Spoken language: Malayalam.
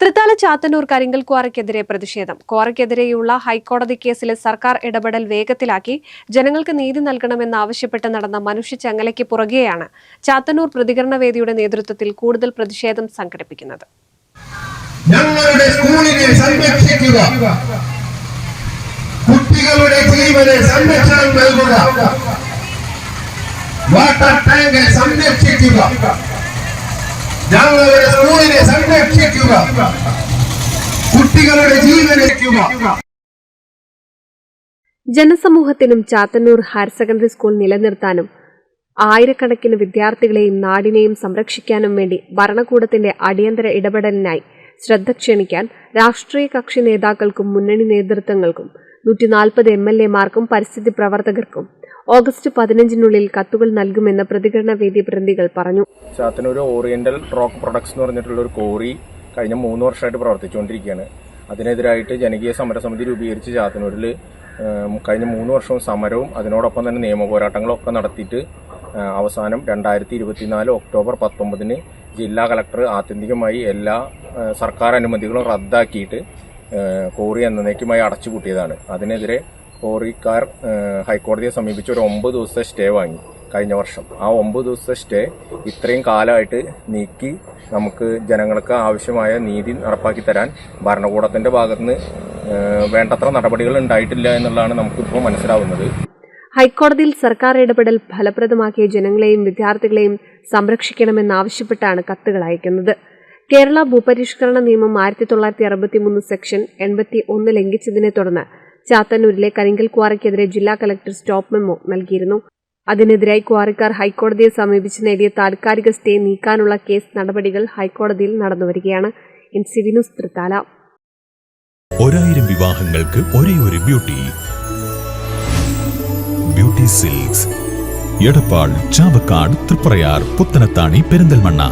തൃത്താല ചാത്തന്നൂർ കരിങ്കൽ ക്വാറയ്ക്കെതിരെ പ്രതിഷേധം. ക്വാറയ്ക്കെതിരെയുള്ള ഹൈക്കോടതി കേസിലെ സർക്കാർ ഇടപെടൽ വേഗത്തിലാക്കി ജനങ്ങൾക്ക് നീതി നൽകണമെന്നാവശ്യപ്പെട്ട് നടന്ന മനുഷ്യ ചങ്ങലയ്ക്ക് പുറകെയാണ് ചാത്തന്നൂർ പ്രതികരണ വേദിയുടെ നേതൃത്വത്തിൽ കൂടുതൽ പ്രതിഷേധം സംഘടിപ്പിക്കുന്നത്. ഞങ്ങളുടെ സ്കൂളിനെ സംരക്ഷിക്കുക. കുട്ടികളുടെ സംരക്ഷണം നൽകുക. വാട്ടർ സംരക്ഷിക്കുക. ഞങ്ങളുടെ സംരക്ഷിക്കുക കുട്ടികളുടെ ജീവൻ രക്ഷിക്കുക. ജനസമൂഹത്തിനും ചാത്തന്നൂർ ഹയർ സെക്കൻഡറി സ്കൂൾ നിലനിർത്താനും ആയിരക്കണക്കിന് വിദ്യാർത്ഥികളെയും നാടിനെയും സംരക്ഷിക്കാനും വേണ്ടി ഭരണകൂടത്തിന്റെ അടിയന്തര ഇടപെടലിനായി ശ്രദ്ധ ക്ഷണിക്കാൻ രാഷ്ട്രീയ കക്ഷി നേതാക്കൾക്കും മുന്നണി നേതൃത്വങ്ങൾക്കും നൂറ്റി നാൽപ്പത് എം എൽ എമാർക്കും പരിസ്ഥിതി പ്രവർത്തകർക്കും ഓഗസ്റ്റ് പതിനഞ്ചിനുള്ളിൽ കത്തുകൾ നൽകുമെന്ന് പ്രതികരണ വേദി പ്രതികൾ പറഞ്ഞു. ചാത്തന്നൂർ ഓറിയന്റൽ റോക്ക് പ്രൊഡക്ട്സ് എന്ന് പറഞ്ഞിട്ടുള്ള ഒരു കോറി കഴിഞ്ഞ മൂന്ന് വർഷമായിട്ട് പ്രവർത്തിച്ചുകൊണ്ടിരിക്കുകയാണ്. അതിനെതിരായിട്ട് ജനകീയ സമരസമിതി രൂപീകരിച്ച് ചാത്തന്നൂരിൽ ഏം, കഴിഞ്ഞ മൂന്ന് വർഷവും സമരവും അതിനോടൊപ്പം തന്നെ നിയമ പോരാട്ടങ്ങളൊക്കെ നടത്തിയിട്ട് അവസാനം രണ്ടായിരത്തി ഇരുപത്തിനാല് ഒക്ടോബർ പത്തൊമ്പതിന് ജില്ലാ കളക്ടർ ആത്യന്തികമായി എല്ലാ സർക്കാർ അനുമതികളും റദ്ദാക്കിയിട്ട് കോറി എന്നേക്കുമായി അടച്ചുപൂട്ടിയതാണ്. അതിനെതിരെ കോറിക്കാർ ഹൈക്കോടതിയെ സമീപിച്ച് ഒരു ഒമ്പത് ദിവസത്തെ സ്റ്റേ വാങ്ങി. കഴിഞ്ഞ വർഷം. ആ ഒമ്പത് ദിവസത്തെ സ്റ്റേ ഇത്രയും കാലമായിട്ട് നീക്കി നമുക്ക് ജനങ്ങൾക്ക് ആവശ്യമായ നീതി നടപ്പാക്കി തരാൻ ഭരണകൂടത്തിന്റെ ഭാഗത്തുനിന്ന് വേണ്ടത്ര നടപടികൾ ഉണ്ടായിട്ടില്ല എന്നുള്ളതാണ് നമുക്കിപ്പോൾ മനസ്സിലാവുന്നത്. ഹൈക്കോടതിയിൽ സർക്കാർ ഇടപെടൽ ഫലപ്രദമാക്കിയ ജനങ്ങളെയും വിദ്യാർത്ഥികളെയും സംരക്ഷിക്കണമെന്നാവശ്യപ്പെട്ടാണ് കത്തുകൾ അയക്കുന്നത്. കേരള ഭൂപരിഷ്കരണ നിയമം ആയിരത്തി തൊള്ളായിരത്തി അറുപത്തിമൂന്ന് സെക്ഷൻ എൺപത്തി ഒന്ന് ലംഘിച്ചതിനെ തുടർന്ന് ചാത്തന്നൂരിലെ കരിങ്കൽ ക്വാറയ്ക്കെതിരെ ജില്ലാ കലക്ടർ സ്റ്റോപ്പ് മെമ്മോ നൽകിയിരുന്നു. അതിനെതിരായി ക്വാറിക്കാർ ഹൈക്കോടതിയെ സമീപിച്ച് നേടിയ താൽക്കാലിക സ്റ്റേ നീക്കാനുള്ള കേസ് നടപടികൾ ഹൈക്കോടതിയിൽ നടന്നുവരികയാണ്. N C Vinus Thrithala. ഒരായിരം വിവാഹങ്ങൾക്ക് ഒരേ ഒരു beauty. Beauty silks. Edappal Chavakkad Triprayar Puthanathani Perinthalmanna.